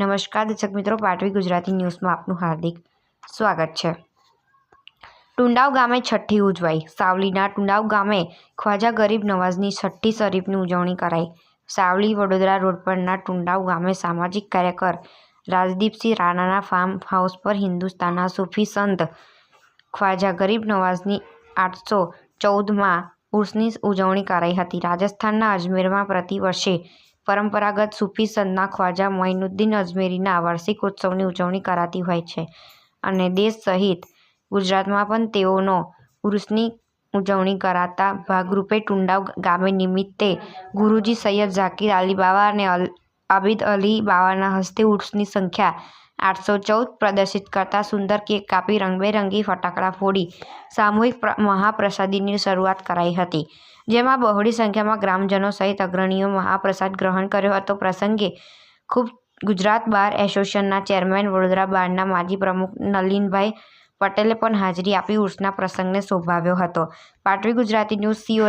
નમસ્કાર, દર્શક મિત્રો, પાટવી ગુજરાતી ન્યૂઝમાં આપનું હાર્દિક સ્વાગત છે. ટુંડાવ ગામે છઠ્ઠી ઉજવાઈ. સાવલીના ટુંડાવ ગામે ખ્વાજા ગરીબ નવાઝની છઠ્ઠી શરીફની ઉજવણી કરાઈ. સાવલી વડોદરા રોડ પરના ટુંડાવ ગામે સામાજિક કાર્યકર રાજદીપસિંહ રાણાના ફાર્મ હાઉસ પર હિન્દુસ્તાનના સૂફી સંત ખ્વાજા ગરીબ નવાઝની આઠસો ચૌદમાં ઉર્સની ઉજવણી કરાઈ હતી. રાજસ્થાનના અજમેરમાં પ્રતિ વર્ષે પરંપરાગત સૂફી સંતના ખ્વાજા મોઇનુદ્દીન અજમેરીના વાર્ષિક ઉત્સવની ઉજવણી કરાતી હોય છે અને દેશ સહિત ગુજરાતમાં પણ તેઓનો ઉર્સની ઉજવણી કરાતા ભાગરૂપે ટુંડાવ ગામે નિમિત્તે ગુરુજી સૈયદ ઝાકીર અલી બાવા અને આબિદ અલી બાવાના હસ્તે ઉર્સની સંખ્યા આઠસો ચૌદ પ્રદર્શિત કરતા સુંદર કેક કાપી રંગબેરંગી ફટાકડા ફોડી સામૂહિક મહાપ્રસાદીની શરૂઆત કરાઈ હતી. જેમાં બહોળી સંખ્યામાં ગ્રામજનો સહિત અગ્રણીઓ મહાપ્રસાદ ગ્રહણ કર્યો હતો. પ્રસંગે ખૂબ ગુજરાત બાર એસોસિએશનના ચેરમેન વડોદરા બારના માજી પ્રમુખ નલિનભાઈ પટેલે પણ હાજરી આપી ઉર્સના પ્રસંગને શોભાવ્યો હતો. પાટવી ગુજરાતી ન્યૂઝ સીઓ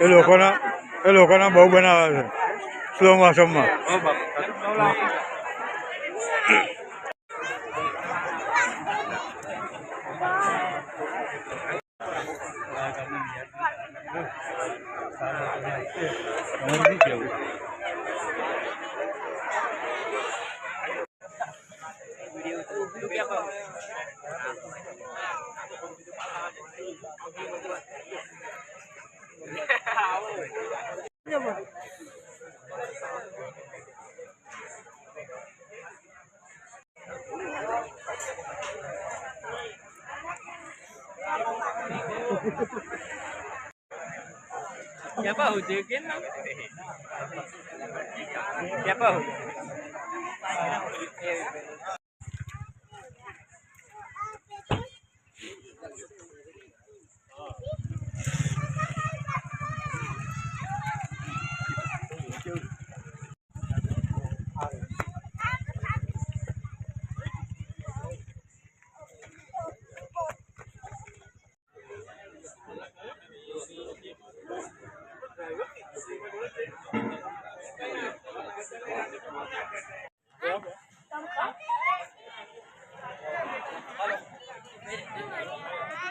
એ લોકોના એ લોકોના બહુ બનાવે છે. સ્લો મોસમમાં Siapa Huji Kin? Siapa Huji?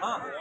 हाँ